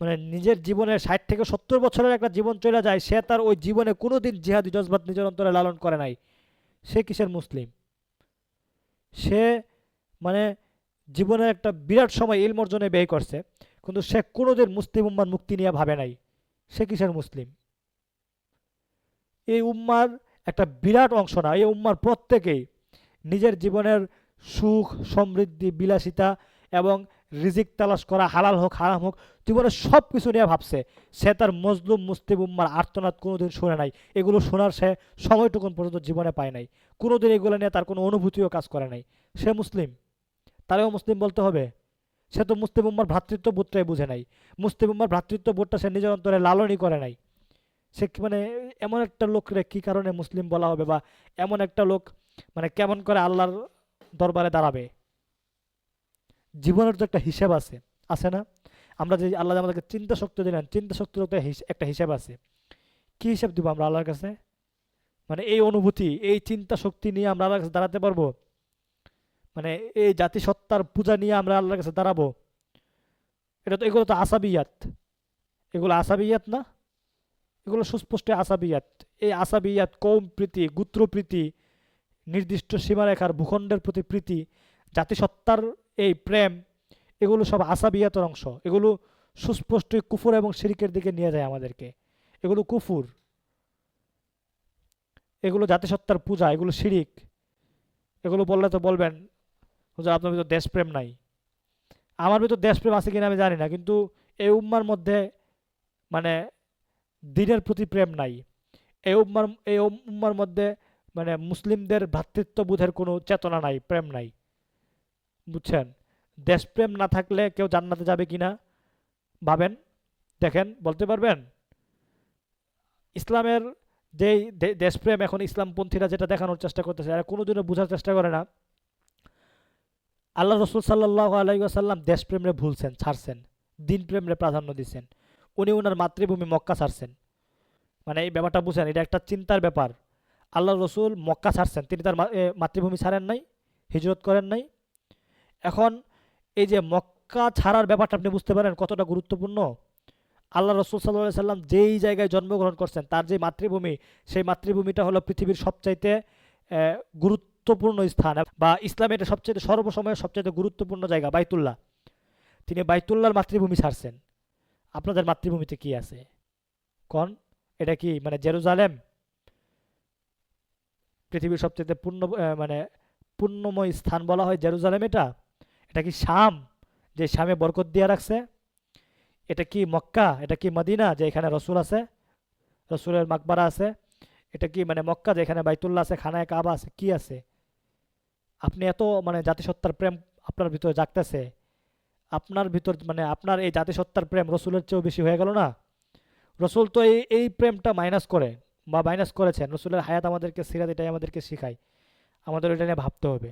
মানে নিজের জীবনের ষাট থেকে সত্তর বছরের একটা জীবন চলে যায়, সে তার ওই জীবনে কোনোদিন জিহাদি জজবাত নিজের অন্তরে লালন করে নাই। সে কিসের মুসলিম? সে মানে জীবনের একটা বিরাট সময় ইলম অর্জনে ব্যয় করছে, কিন্তু সে কোনোদিন মুসলিম উম্মার মুক্তি নিয়ে ভাবে নাই। সে কিসের মুসলিম? এই উম্মার একটা বিরাট অংশ না, এই উম্মার প্রত্যেকেই নিজের জীবনের সুখ, সমৃদ্ধি, বিলাসিতা এবং রিজিক তালাশ করা, হালাল হোক, হারাম হোক, জীবনের সব কিছু নিয়ে ভাবছে। সে তার মজলুম মুস্তিম উম্মার আর্তনাদ কোনোদিন শুনে নাই। এগুলো শোনার সে সময়টুকুন পর্যন্ত জীবনে পায় নাই। কোনোদিন এগুলো নিয়ে তার কোনো অনুভূতিও কাজ করে নাই। সে মুসলিম। তারেও মুসলিম বলতে হবে, সে তো মুসলিম উম্মার ভ্রাতৃত্ব বোধটাই বুঝে নাই। মুসলিম উম্মার ভ্রাতৃত্ব বোধটা সে নিজের অন্তরে লালনই করে নাই। সে মানে এমন একটা লোকরে কি কারণে মুসলিম বলা হবে বা এমন একটা লোক মানে কেমন করে আল্লাহর দরবারে দাঁড়াবে? জীবনের তো একটা হিসাব আছে আছে না? আমরা যে আল্লাহ আমাদেরকে চিন্তা শক্তি দিলেন, চিন্তা শক্তির তো একটা হিসাব আছে। কি হিসাব দিব আমরা আল্লাহর কাছে? মানে এই অনুভূতি, এই চিন্তা শক্তি নিয়ে আমরা আল্লাহর কাছে দাঁড়াতে পারব? মানে এই জাতিসত্তার পূজা নিয়ে আমরা আল্লাহর কাছে দাঁড়াবো? এটা তো এগুলো তো আসাবিয়াত। এগুলো আসাবিয়াত না? এগুলো সুস্পষ্ট আসাবিয়াত। এই আসাবিয়াত কৌম প্রীতি, গোত্র প্রীতি, নির্দিষ্ট সীমারেখার ভূখণ্ডের প্রতি প্রীতি, জাতিসত্তার এই প্রেম, এগুলো সব আসাবিয়াতের অংশ। এগুলো সুস্পষ্ট কুফুর এবং শিরিকের দিকে নিয়ে যায় আমাদেরকে। এগুলো কুফুর। এগুলো জাতিসত্তার পূজা, এগুলো শিরিক। এগুলো বললে তো বলবেন আপনার ভিতর দেশপ্রেম নাই। আমার ভিতর দেশপ্রেম আছে কিনা আমি জানি না, কিন্তু এই উম্মার মধ্যে মানে দিনের প্রতি প্রেম নাই। এই উম্মার এই উম্মার মধ্যে মানে মুসলিমদের ভ্রাতৃত্ববোধের কোনো চেতনা নাই, প্রেম নাই। বুঝছেন? দেশপ্রেম না থাকলে কেউ জান্নাতে যাবে কি না ভাবেন? দেখেন, বলতে পারবেন? ইসলামের যেই দেশপ্রেম এখন ইসলামপন্থীরা যেটা দেখানোর চেষ্টা করতেছে, এরা কোনোদিনও বোঝার চেষ্টা করে না। আল্লাহ রসুল সাল্লাহ আলাইসাল্লাম দেশপ্রেমরে ভুলছেন, ছাড়ছেন দিন প্রেমরে প্রাধান্য দিচ্ছেন। উনি ওনার মাতৃভূমি মক্কা ছাড়ছেন। মানে এই ব্যাপারটা বুঝেন, এটা একটা চিন্তার ব্যাপার। আল্লাহ রসুল মক্কা ছাড়ছেন, তিনি তার মাতৃভূমি ছাড়েন নাই, হিজরত করেন নাই এখন এই যে মক্কা ছাড়ার ব্যাপারটা আপনি বুঝতে পারেন কতটা গুরুত্বপূর্ণ। আল্লাহ রসুল সাল্লাহ সাল্লাম যেই জায়গায় জন্মগ্রহণ করছেন, তার যে মাতৃভূমি, সেই মাতৃভূমিটা হলো পৃথিবীর সবচাইতে গুরুত্বপূর্ণ স্থান বা ইসলামের এটা সবচেয়ে সর্বসময়ের সবচেয়ে গুরুত্বপূর্ণ জায়গা, বাইতুল্লাহ। তিনি বাইতুল্লাহর মাতৃভূমি ছাড়ছেন। আপনাদের মাতৃভূমিতে কি আছে? কন? এটা কি মানে জেরুজালেম? পৃথিবীর সবচেয়ে পূর্ণ মানে পূর্ণময় স্থান বলা হয় জেরুজালেম এটা? এটা কি শাম যে শামে বরকত দিয়ে রাখছে? এটা কি মক্কা? এটা কি মদিনা যে এখানে রসুল আছে? রসুলের মাকবারা আছে। এটা কি মানে মক্কা যে এখানে বাইতুল্লাহ আছে, খানায় কাবা আছে? কি আছে? আপনি এত মানে জাতিসত্তার প্রেম আপনার ভিতরে জাগতেছে। আপনার ভিতর মানে আপনার এই জাতিসত্তার প্রেম রসুলের চেয়েও বেশি হয়ে গেল না? রসুল তো এই এই প্রেমটা মাইনাস করে বা মাইনাস করেছেন। রসুলের হায়াত আমাদেরকে, সিরাত এটাই আমাদেরকে শেখায়। আমাদের এটা নিয়ে ভাবতে হবে।